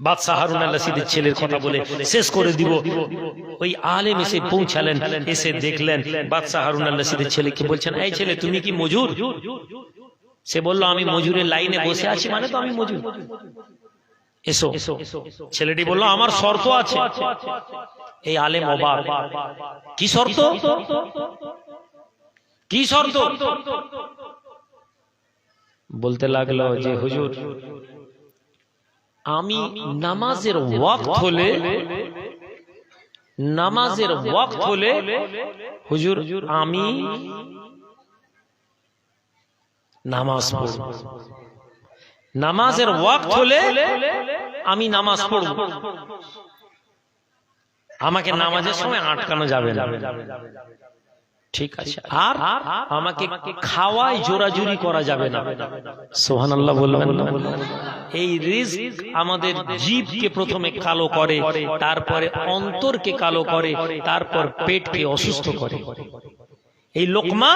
বাদশাহ হারুন আল রশিদের ছেলের কথা বলে শেষ করে দিব। ওই আলেম এসে পৌঁছালেন এসে দেখলেন বাদশাহ হারুন আল রশিদের ছেলেকে বলছেন এই ছেলে তুমি কি মজুর? সে বলল আমি মজুরের লাইনে বসে আছি মানে তো আমি মজুর। এসো ছেলেটি বলল আমার শর্ত আছে। এই আলেম অবাক। কি শর্ত? কি শর্ত? বলতে লাগল যে হুজুর আমি নামাজের ওয়াক্ত হলে নামাজের ওয়াক্ত হলে হুজুর আমি নামাজ পড়ব। নামাজের ওয়াক্ত হলে আমি নামাজ পড়ব। আমাকে নামাজের সময় আটকানো যাবে না। ঠিক আছে। আর আমাকে খাওয়ায় জোরাজুরি করা যাবে না। সোহান আল্লাহ বলবেন। না এই রিস্ক আমাদের জীবকে প্রথমে কালো করে তারপরে অন্তরকে কালো করে তারপর পেটকে অসুস্থ করে। এই লোকমা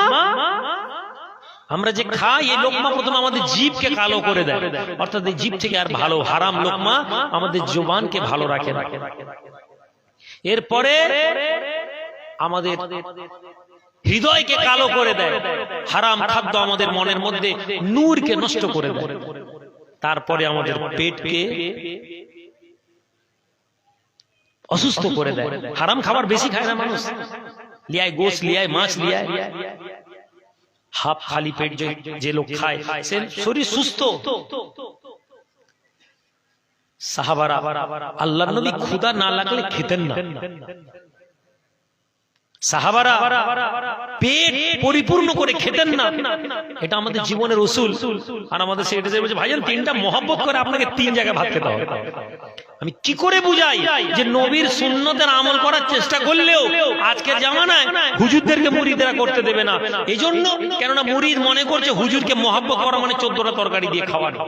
আমরা যে খাই এই লোকমা প্রথমে আমাদের জীবকে কালো করে দেয়। অর্থাৎ এই জীব থেকে আর ভালো হারাম লোকমা আমাদের জোবানকে ভালো রাখে রাখে এরপরে আমাদের হৃদয়কে কালো করে দেয়। হারাম খাদ্য আমাদের মনের মধ্যে নূরকে নষ্ট করে দেয়। তারপরে আমাদের পেটকে অসুস্থ করে দেয়। হারাম খাবার বেশি খায় না মানুষ। লিয়ায় গোস লিয়ায় মাছ, লিয়ায় হাফ খালি পেট যে- লোক খায়, সে শরীর সুস্থ। সাহাবারা আল্লাহ নবী ক্ষুদা না লাগলে খেতেন না। সাহাবারা পেট পরিপূর্ণ করে খেতেন না। এটা আমাদের জীবনের উসুল। আর আমাদের সেটা বলছে ভাইজান তিনটা মহব্বত করে আপনাকে তিন জায়গায় ভাত খেতে হবে। আমি কি করে বুঝাই যে নবীর সুন্নতের আমল করার চেষ্টা করলেও আজকের জামানায় হুজুরদেরকে মুরিদেরা করতে দেবে না। এই জন্য কেননা মুরিদ মনে করছে হুজুরকে মহব্বত করা মানে চোদ্দটা তরকারি দিয়ে খাওয়ানো।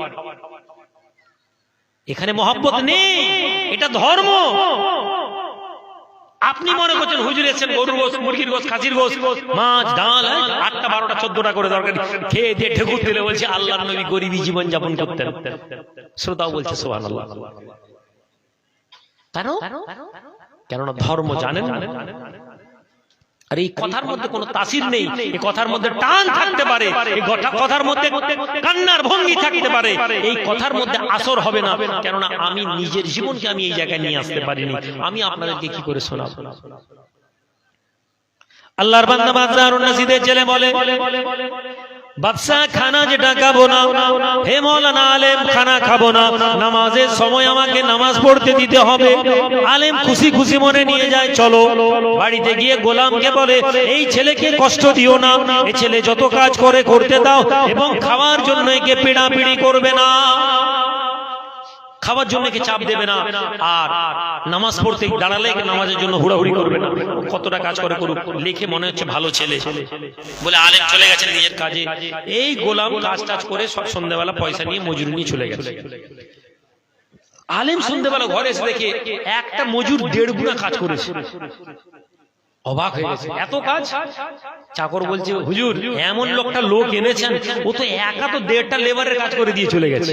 এখানে মহব্বত নেই। এটা ধর্ম। আপনি মনে করছেন হুজুর এসেছেন গরুর গোস মুরগির গোস খাসির গোস মাছ, ডাল হ্যাঁ? আটটা, বারোটা, চোদ্দটা করে দরকার। খেয়ে দিয়ে ঠেকুর দিলে বলছে, আল্লাহ নবী গরিবী জীবন যাপন করতেন। শ্রোতাও বলছে সোহান আল্লাহ কেন? কেননা ধর্ম জানেন? আর এই কথার মধ্যে কোনো তাসির নেই এই কথার মধ্যে টান থাকতে পারে এই কথার মধ্যে কান্নার ভঙ্গি থাকতে পারে এই কথার মধ্যে আসর হবে না কেননা আমি নিজের জীবনকে আমি এই জায়গায় নিয়ে আসতে পারিনি আমি আপনাদেরকে কি করে শোনাবো আল্লাহর বান্দা নাসিদের ছেলে বলে বাদশাহ খানা যেটা খাব না, হে মৌলানা আলেম, খানা খাব না। নামাজের সময় আমাকে নামাজ পড়তে দিতে হবে। আলেম খুশি খুশি মনে নিয়ে যায়, চলো। বাড়িতে গিয়ে গোলামকে বলে, এই ছেলেকে কষ্ট দিও না। এই ছেলে যত কাজ করে, করতে দাও এবং খাওয়ার জন্য একে পিড়াপিড়ি করবে না। খাওয়ার জন্য একে চাপ দেবে না? আর নামাজ পড়তে দাঁড়ালে নামাজের জন্য হুড়াহুড়ি করবে না? কতটা কাজ করে করুক, লিখে মনে হচ্ছে ভালো ছেলে। বলে, আলেম চলে গেছেন নিজের কাজে। এই গোলাম কাজ টাজ করে সব সন্ধ্যাবেলা পয়সা নিয়ে মজুরি নিয়ে চলে গেছে। আলেম সন্ধ্যাবেলা ঘরে এসে দেখে একটা মজুর দেড় গুণা কাজ করেছে। অবাক হয়ে গেছে। এত কাজ? চাকর বলছে, হুজুর, এমন লোকটা লোক এনেছেন, ও তো একা তো দেড়টা লেবারের কাজ করে দিয়ে চলে গেছে।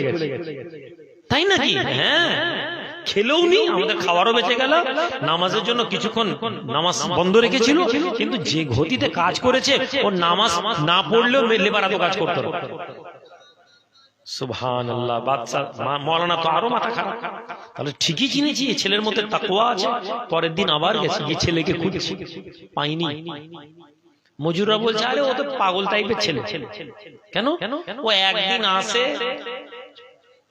তাই নাকি? হ্যাঁ। খেলেও নি আমাদের খাবারও বেঁচে গেল নামাজের জন্য কিছুক্ষণ নামাজ বন্ধ রেখেছিল কিন্তু যে গতিতে কাজ করেছে ও নামাজ না পড়লেও লেবার এত কাজ করতে হবে। সুবহান আল্লাহ বাচ্চা মা- মৌলানা তো আরও মাথা খারাপ। তাহলে ঠিকই চিনেছি ছেলের মধ্যে তাকুয়া আছে পরের দিন আবার গেছি যে ছেলেকে খুঁজছি পাইনি। মজুররা বলছে আরে ও তো পাগল টাইপের ছেলে। কেন? ও একদিন আসে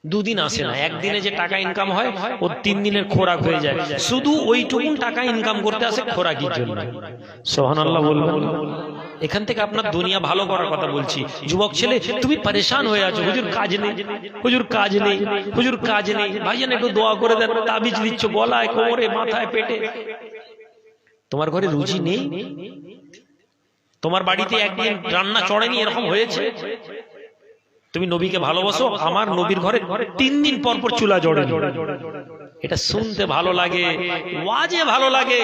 দুদিন আসে না একদিনে যে টাকা ইনকাম হয় ও তিন দিনের খোরাক হয়ে যায়। শুধু ওইটুকুন টাকা ইনকাম করতে আসে খোরাকির জন্য। সোহান আল্লাহ বলবেন। এখান থেকে আপনার দুনিয়া ভালো করার কথা বলছি। যুবক ছেলে তুমি পরেশান হয়ে আছো হুজুর কাজ নেই হুজুর কাজ নেই হুজুর কাজ নেই। ভাইজান একটু দোয়া করে দেন তাবিজ দিচ্ছ গলায় কোমরে মাথায় পেটে। তোমার ঘরে রুচি নেই? তোমার বাড়িতে একদিন রান্না চড়েনি এরকম হয়েছে? তুমি নবীকে ভালোবাসো? আমার নবীর ঘরে তিন দিন পর পর চুলা জড়ে। এটা শুনতে ভালো লাগে ওয়াজে ভালো লাগে।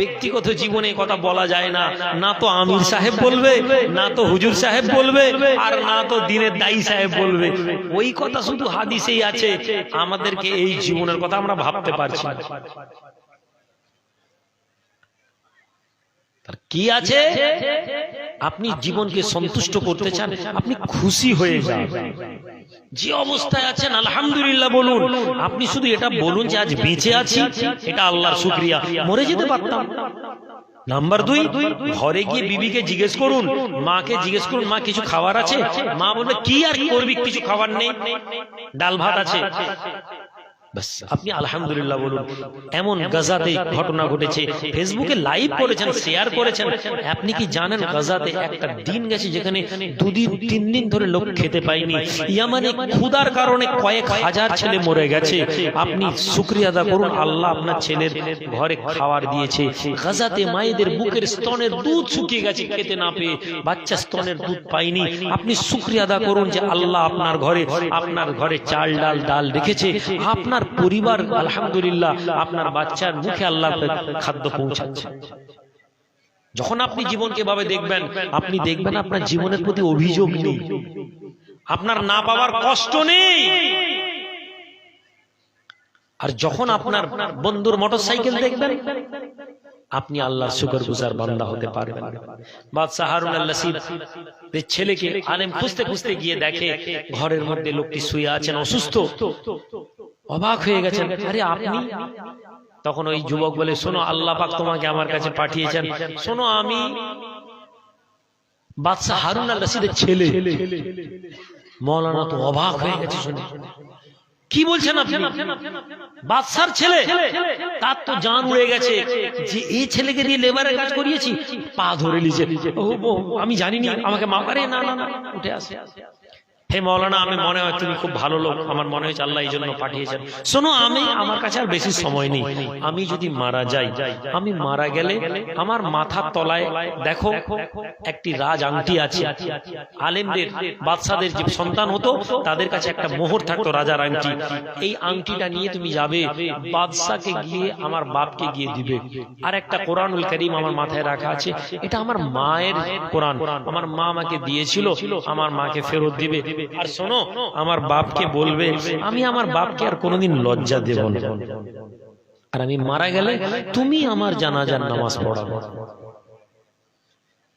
ব্যক্তিগত জীবনে কথা বলা যায় না। না তো আমির সাহেব বলবে না তো হুজুর সাহেব বলবে আর না তো দিনের দায়ী সাহেব বলবে। ওই কথা শুধু হাদিসেই আছে। আমাদেরকে এই জীবনের কথা আমরা ভাবতে পারছি না। তার কি আছে? আপনি জীবনকে সন্তুষ্ট করতে চান আপনি খুশি হয়ে যান। যে অবস্থায় আছেন আলহামদুলিল্লাহ বলুন। আপনি শুধু এটা বলুন যে আজ বেঁচে আছি এটা আল্লাহর শুক্রিয়া। মরে যেতে পারতাম। নাম্বার দুই ঘরে গিয়ে বিবিকে জিজ্ঞেস করুন মাকে জিজ্ঞেস করুন মা কিছু খাবার আছে? মা বলবে কি আর করবি? কিছু খাবার নেই। ডাল ভাত আছে। ব্যাস, আপনি আলহামদুলিল্লাহ বলুন। এমন গাজাতে ঘটনা ঘটেছে। ফেসবুকে লাইভ করেছেন শেয়ার করেছেন। আপনি কি জানেন গাজাতে একটা দিন গেছে যেখানে দুদিন তিন দিন ধরে লোক খেতে পায়নি। ইয়ামানে ক্ষুধার কারণে কয়েক হাজার ছেলে মরে গেছে। আপনি শুক্রিয়া আদা করুন আল্লাহ আপনার ছেলের ঘরে খাবার দিয়েছে। গাজাতে মায়েদের বুকের স্তনের দুধ শুকিয়ে গেছে খেতে না পেয়ে। বাচ্চা স্তনের দুধ পায়নি। আপনি শুক্রিয়া আদা করুন যে আল্লাহ আপনার ঘরে আপনার ঘরে চাল ডাল ডাল রেখেছে আপনার পরিবার, আলহামদুলিল্লাহ, আপনার বাচ্চার মুখে আল্লাহ খাদ্য পৌঁছাচ্ছে। যখন আপনি জীবনকে ভাবে দেখবেন, আপনি দেখবেন আপনার জীবনের প্রতি অভিযোগ নেই। আপনার না পাওয়ার কষ্ট নেই। আর যখন আপনার বন্ধুর মোটরসাইকেল দেখবেন, আপনি আল্লাহ শুকর গুজার বান্দা হতে পারবেন। বাদশাহ হারুন আল রশিদ, যে ছেলেকে আলেম খুঁজতে খুঁজতে গিয়ে দেখে, ঘরের মধ্যে লোকটি শুয়ে আছেন, অসুস্থ। অবাক হয়ে গেছেন। আরে আপনি? তখন ওই যুবক বলে শোনো আল্লাহ পাক তোমাকে আমার কাছে পাঠিয়েছেন। শোনো আমি বাদশাহ হারুন আল রশিদের ছেলে। মৌলানা তো অবাক হয়ে গেছে শুনে। কি বলছেন আপনি? বাদশার ছেলে। তার তো জান উড়ে গেছে যে এই ছেলেকে দিয়ে লেবারের কাজ করিয়েছি পা ধরে ও, আমি জানিনি আমাকে মা আরে না না না উঠে আসে। হে মৌলানা, আমি মনে হয় তুমি খুব ভালো লোক। আমার মনে হয়েছে আল্লাহ এই জন্য পাঠিয়েছেন। শোনো, আমি, আমার কাছে আর বেশি সময় নেই। আমি যদি মারা যাই, আমি মারা গেলে আমার মাথার তলায় দেখো, একটি রাজ আংটি আছে। আলেমদের, বাদশাদের যে সন্তান হতো, তাদের কাছে একটা মোহর থাকতো রাজার আংটি। এই আংটিটা নিয়ে তুমি যাবে, বাদশাকে গিয়ে আমার বাপকে গিয়ে দিবে। আর একটা কোরআনুল করিম আমার মাথায় রাখা আছে। এটা আমার মায়ের কোরআন। আমার মা আমাকে দিয়েছিল, আমার মাকে ফেরত দিবে। আর শোনো আমার বাপকে বলবে আমি আমার বাপকে আর কোনোদিন লজ্জা দেব না। আর আমি মারা গেলে তুমি আমার জানাজার নামাজ পড়াবো।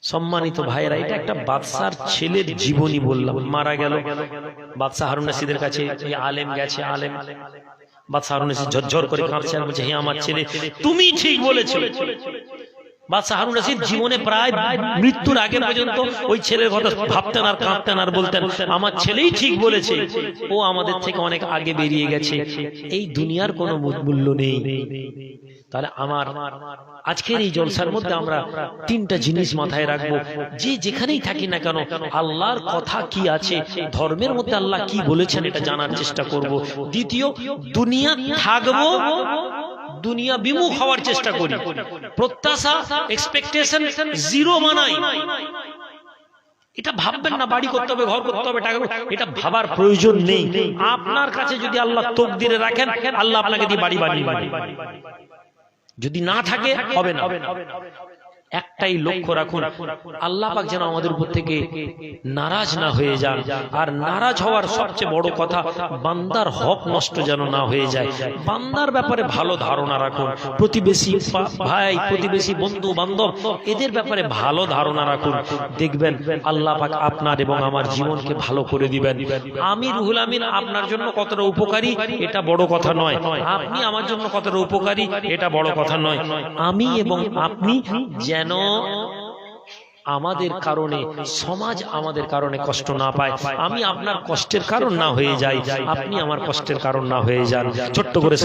সম্মানিত ভাইরা এটা একটা বাদশার ছেলের জীবনী বললাম। মারা গেল। বাদশাহ হারুন রশিদের কাছে এই আলেম গেছে আলেম। বাদশাহ হারুন রশিদ ঝরঝর করে কাঁদছে আর বলছে হে আমার ছেলে তুমি ঠিক বলেছ। বাদশাহ হারুন রশিদ জীবনে প্রায় মৃত্যুর আগে পর্যন্ত ওই ছেলের কথা ভাবতেন আর কাঁদতেন আর বলতেন। আমার ছেলেই ঠিক বলেছে। ও আমাদের থেকে অনেক আগে বেরিয়ে গেছে। এই দুনিয়ার কোনো মূল্য নেই। তাহলে আমার আজকের এই জলসার মধ্যে আমরা তিনটা জিনিস মাথায় রাখব। যে যেখানেই থাকি না কেন আল্লাহর কথা কি আছে ধর্মের মধ্যে আল্লাহ কি বলেছেন এটা জানার চেষ্টা করব। দ্বিতীয় দুনিয়া থাকব দুনিয়া বিমুখ হওয়ার চেষ্টা করি। প্রত্যাশা এক্সপেকটেশন জিরো মানাই। এটা ভাববেন না, বাড়ি করতে হবে, ঘর করতে হবে, টাকা এটা ভাবার প্রয়োজন নেই। আপনার কাছে যদি আল্লাহ তোক দিয়ে রাখেন, আল্লাহ আপনাকে দিয়ে বাড়ি বানিয়ে যদি না থাকে, হবে না। একটাই লক্ষ্য রাখুন, আল্লাহ পাক যেন আমাদের উপর থেকে নারাজ না হয়ে যান। আর নারাজ হওয়ার সবচেয়ে বড় কথা, বান্দার হক নষ্ট যেন না হয়ে যায়। বান্দার ব্যাপারে ভালো ধারণা রাখুন। প্রতিবেশী ভাই, প্রতিবেশী বন্ধু, বান্ধব, এদের ব্যাপারে ভালো ধারণা রাখুন। দেখবেন আল্লাহ পাক আপনার এবং আমার জীবনকে ভালো করে দিবেন। আমি রুহুল আমিন, আপনার জন্য কতটা উপকারী, এটা বড় কথা নয়। আপনি আমার জন্য কতটা উপকারী, এটা বড় কথা নয়। আমি এবং আপনি যেন আমাদের কারণে সমাজ আমাদের কারণে কষ্ট না পায়। আমি আপনার কষ্টের কারণ না হয়ে যাই। আপনি আমার কষ্টের কারণ না হয়ে যান। ছোট্ট করে